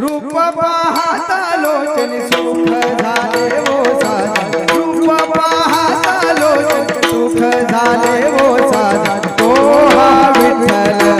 रूप पाहता लोचन सुख झाले हो वो साधा रूप पाहता लोचन सुख झाले हो वो साधा तो हा विठ्ठल.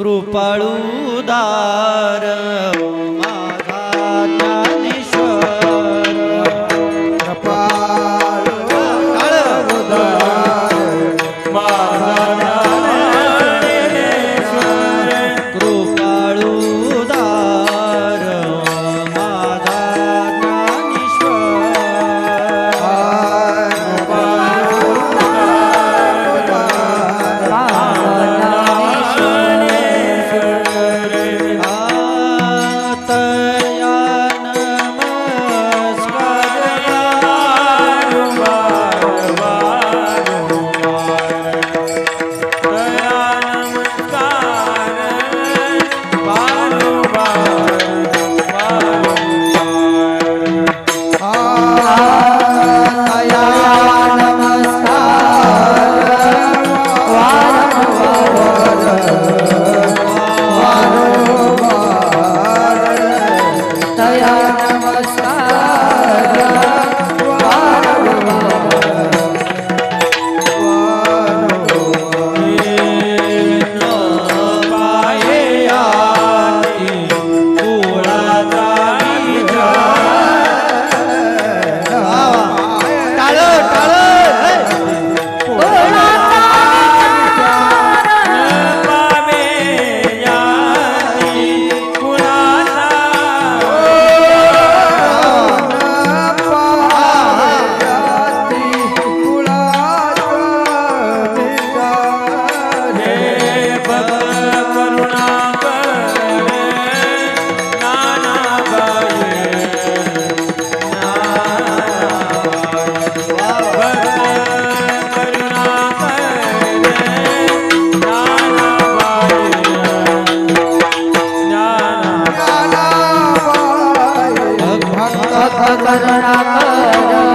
कृपाळूदार। Rama.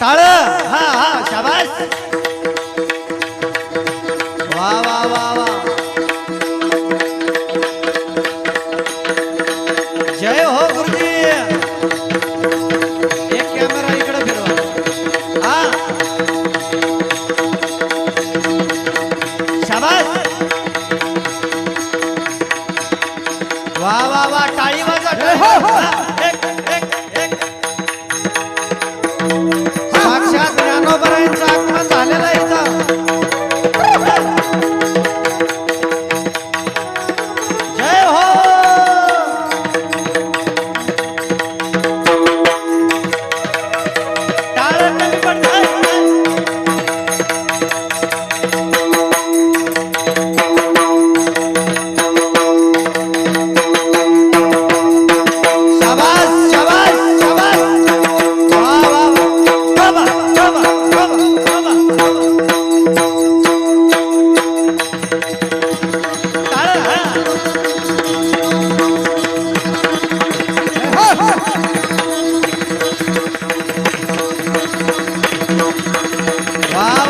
टाळ हा हा शाबास. वा वा वा वा. जय हो 와우.